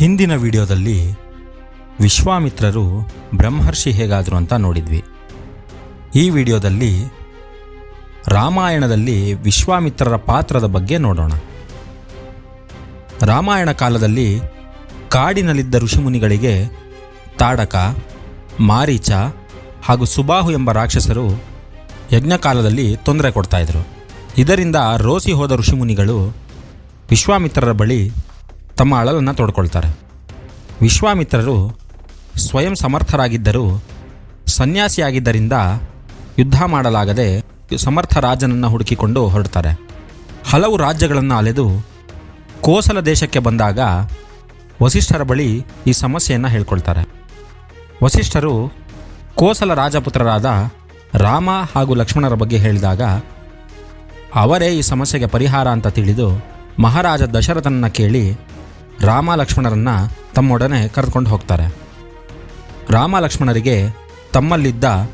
ಹಿಂದಿನ ವಿಡಿಯೋದಲ್ಲಿ ವಿಶ್ವಾಮಿತ್ರರು ಬ್ರಹ್ಮರ್ಷಿ ಹೇಗಾದರು ಅಂತ ನೋಡಿದ್ವಿ. ಈ ವಿಡಿಯೋದಲ್ಲಿ ರಾಮಾಯಣದಲ್ಲಿ ವಿಶ್ವಾಮಿತ್ರರ ಪಾತ್ರದ ಬಗ್ಗೆ ನೋಡೋಣ. ರಾಮಾಯಣ ಕಾಲದಲ್ಲಿ ಕಾಡಿನಲ್ಲಿದ್ದ ಋಷಿಮುನಿಗಳಿಗೆ ತಾಡಕ, ಮಾರೀಚ ಹಾಗೂ ಸುಬಾಹು ಎಂಬ ರಾಕ್ಷಸರು ಯಜ್ಞಕಾಲದಲ್ಲಿ ತೊಂದರೆ ಕೊಡ್ತಾಯಿದ್ರು ಇದರಿಂದ ರೋಸಿ ಹೋದ ಋಷಿಮುನಿಗಳು ವಿಶ್ವಾಮಿತ್ರರ ಬಳಿ ತಮ್ಮ ಅಳಲನ್ನು ತೊಡ್ಕೊಳ್ತಾರೆ. ವಿಶ್ವಾಮಿತ್ರರು ಸ್ವಯಂ ಸಮರ್ಥರಾಗಿದ್ದರೂ ಸನ್ಯಾಸಿಯಾಗಿದ್ದರಿಂದ ಯುದ್ಧ ಮಾಡಲಾಗದೆ ಸಮರ್ಥ ರಾಜನನ್ನು ಹುಡುಕಿಕೊಂಡು ಹೊರಡ್ತಾರೆ. ಹಲವು ರಾಜ್ಯಗಳನ್ನು ಅಲೆದು ಕೋಸಲ ದೇಶಕ್ಕೆ ಬಂದಾಗ ವಸಿಷ್ಠರ ಬಳಿ ಈ ಸಮಸ್ಯೆಯನ್ನು ಹೇಳ್ಕೊಳ್ತಾರೆ. ವಸಿಷ್ಠರು ಕೋಸಲ ರಾಜಪುತ್ರರಾದ ರಾಮ ಹಾಗೂ ಲಕ್ಷ್ಮಣರ ಬಗ್ಗೆ ಹೇಳಿದಾಗ ಅವರೇ ಈ ಸಮಸ್ಯೆಗೆ ಪರಿಹಾರ ಅಂತ ತಿಳಿದು ಮಹಾರಾಜ ದಶರಥನನ್ನು ಕೇಳಿ ರಾಮ ಲಕ್ಷ್ಮಣರನ್ನ ತಮ್ಮೊಡನೆ ಕರೆದುಕೊಂಡು ಹೋಗ್ತಾರೆ. ರಾಮ ಲಕ್ಷ್ಮಣರಿಗೆ ತಮ್ಮಲ್ಲಿದ್ದ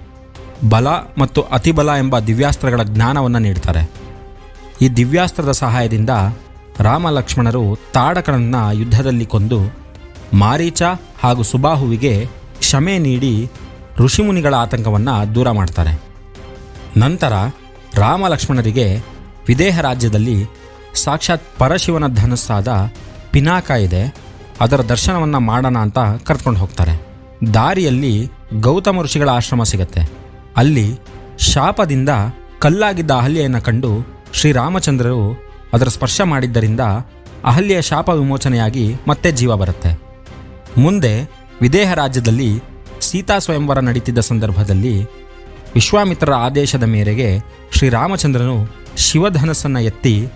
ಬಲ ಮತ್ತು ಅತಿಬಲ ಎಂಬ ದಿವ್ಯಾಸ್ತ್ರಗಳ ಜ್ಞಾನವನ್ನು ನೀಡ್ತಾರೆ. ಈ ದಿವ್ಯಾಸ್ತ್ರದ ಸಹಾಯದಿಂದ ರಾಮ ಲಕ್ಷ್ಮಣರು ತಾಡಕನನ್ನು ಯುದ್ಧದಲ್ಲಿ ಕೊಂದು ಮಾರೀಚ ಹಾಗೂ ಸುಬಾಹುವಿಗೆ ಕ್ಷಮೆ ನೀಡಿ ಋಷಿಮುನಿಗಳ ಆತಂಕವನ್ನು ದೂರ ಮಾಡ್ತಾರೆ. ನಂತರ ರಾಮ ಲಕ್ಷ್ಮಣರಿಗೆ ವಿದೇಹ ರಾಜ್ಯದಲ್ಲಿ ಸಾಕ್ಷಾತ್ ಪರಶಿವನ ಧನಸ್ಸಾದ ಪಿನಾಕ ಇದೆ, ಅದರ ದರ್ಶನವನ್ನು ಮಾಡೋಣ ಅಂತ ಕರ್ಕೊಂಡು ಹೋಗ್ತಾರೆ. ದಾರಿಯಲ್ಲಿ ಗೌತಮ ಋಷಿಗಳ ಆಶ್ರಮ ಸಿಗತ್ತೆ. ಅಲ್ಲಿ ಶಾಪದಿಂದ ಕಲ್ಲಾಗಿದ್ದ ಅಹಲ್ಯೆಯನ್ನು ಕಂಡು ಶ್ರೀರಾಮಚಂದ್ರರು ಅದರ ಸ್ಪರ್ಶ ಮಾಡಿದ್ದರಿಂದ ಅಹಲ್ಯ ಶಾಪ ವಿಮೋಚನೆಯಾಗಿ ಮತ್ತೆ ಜೀವ ಬರುತ್ತೆ. ಮುಂದೆ ವಿದೇಹ ರಾಜ್ಯದಲ್ಲಿ ಸೀತಾ ಸ್ವಯಂವರ ನಡೀತಿದ್ದ ಸಂದರ್ಭದಲ್ಲಿ ವಿಶ್ವಾಮಿತ್ರರ ಆದೇಶದ ಮೇರೆಗೆ ಶ್ರೀರಾಮಚಂದ್ರನು ಶಿವಧನಸ್ಸನ್ನು ಎತ್ತಿ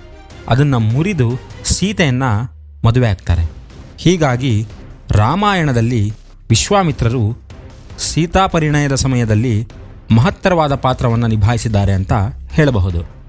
ಅದನ್ನು ಮುರಿದು ಸೀತೆಯನ್ನು ಮದುವೆ ಆಗ್ತಾರೆ. ಹೀಗಾಗಿ ರಾಮಾಯಣದಲ್ಲಿ ವಿಶ್ವಾಮಿತ್ರರು ಸೀತಾಪರಿಣಯದ ಸಮಯದಲ್ಲಿ ಮಹತ್ತರವಾದ ಪಾತ್ರವನ್ನು ನಿಭಾಯಿಸಿದ್ದಾರೆ ಅಂತ ಹೇಳಬಹುದು.